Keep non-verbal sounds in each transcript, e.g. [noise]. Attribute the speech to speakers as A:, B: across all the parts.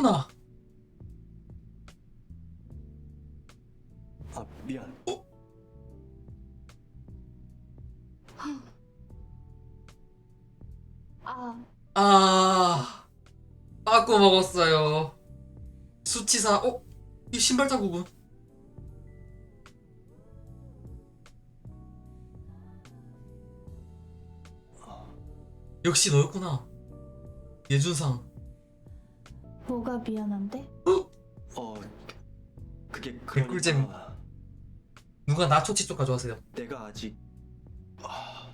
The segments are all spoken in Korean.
A: 너였구나.
B: 아 미안.
C: 아,
A: 아, 빠꾸 먹었어요. 수치사, 어? 이 신발 자국은? 역시 너였구나. 예준상.
C: 뭐가 미안한데?
B: 어 그게
A: 개꿀잼.
B: 그러니까
A: 누가 나 초치 쪽 가져가세요.
B: 내가 아직 아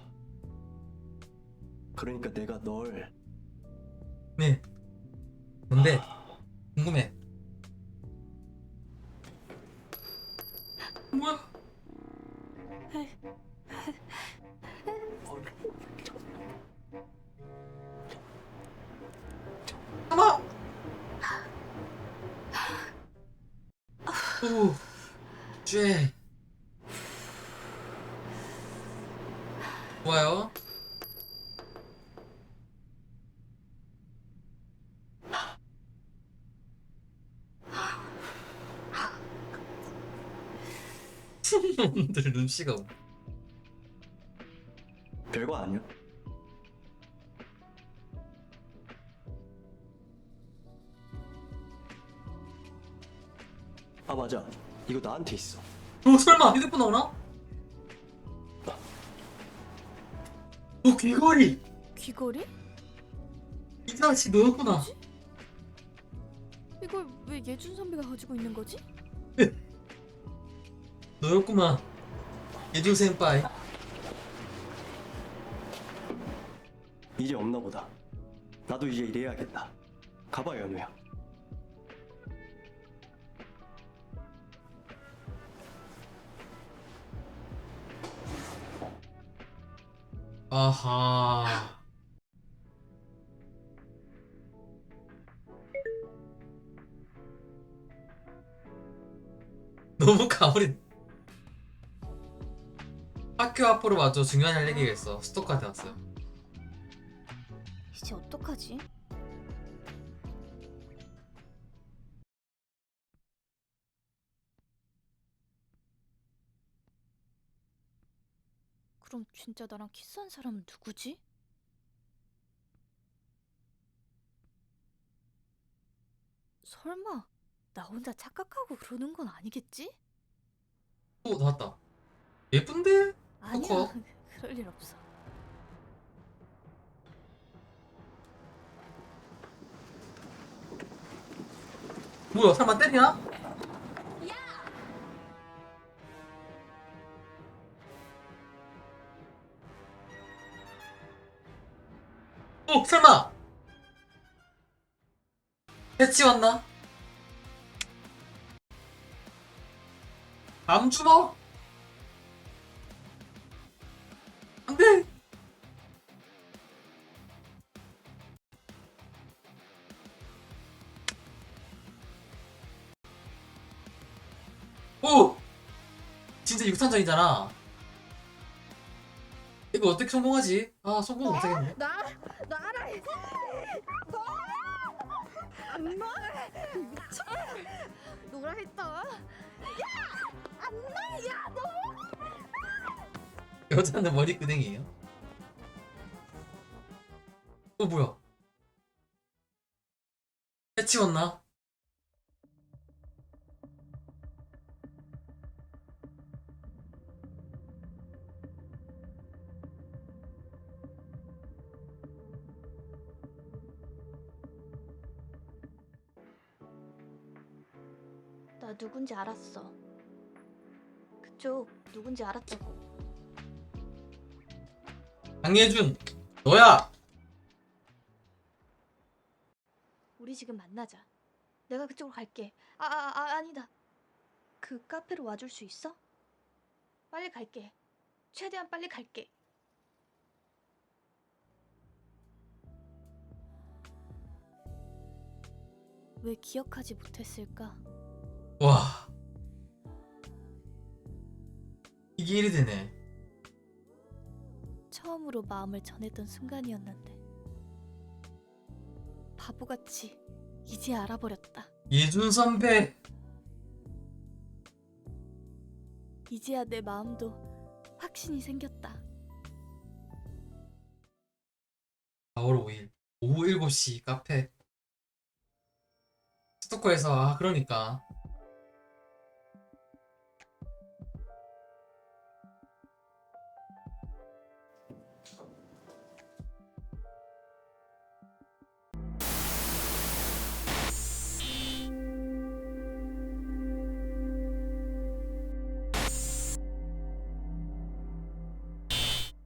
B: 그러니까 내가 널
A: 네. 뭔데?
B: 아,
A: 궁금해. 뭐야? 오, 쥐. 좋아요. [laughs] 놈들 눈치가.
B: 별거 아니야. 맞아. 이거 나한테 있어.
A: 어, 설마 휴대폰 나오나? 어, 귀걸이!
C: 귀걸이?
A: 이 장치 너였구나.
C: 이걸 왜 예준 선배가 가지고 있는 거지? [laughs]
A: 너였구만. 예준 센파이.
B: 이제 없나 보다. 나도 이제 일해야겠다. 가봐 연우야.
A: 아하. [laughs] 너무 가버린. 학교 앞으로 와줘 중요한 할 얘기가 있어. 스토커한테 왔어요.
C: 이제 어떡하지? 그럼 진짜 나랑 키스한 사람은 누구지? 설마 나 혼자 착각하고 그러는 건 아니겠지?
A: 오 나왔다. 예쁜데?
C: 아니야,
A: 그거? [laughs]
C: 그럴 일 없어.
A: 뭐야 설마 때리 어 설마 해치 왔나? 암주먹? 안돼 오! 진짜 육탄전이잖아 이거 어떻게 성공하지? 아 성공 못하겠네
D: 나 미쳐. 누구라 했다.
A: 여자는 머리 끄댕이에요? 어 뭐야? 해치웠나?
C: 나 누군지 알았어. 그쪽 누군지 알았다고.
A: 강예준 너야!
C: 우리 지금 만나자. 내가 그쪽으로 갈게. 아, 아, 아 아니다. 그 카페로 와줄 수 있어? 빨리 갈게. 최대한 빨리 갈게. 왜 기억하지 못했을까?
A: 와. 이게 일이 되네.
C: 처음으로 마음을 전했던 순간이었는데 바보같이 이제 알아버렸다.
A: 예준 선배.
C: 이제야 내 마음도 확신이 생겼다.
A: 4월 5일 오후 7시 카페. 스토커에서 아 그러니까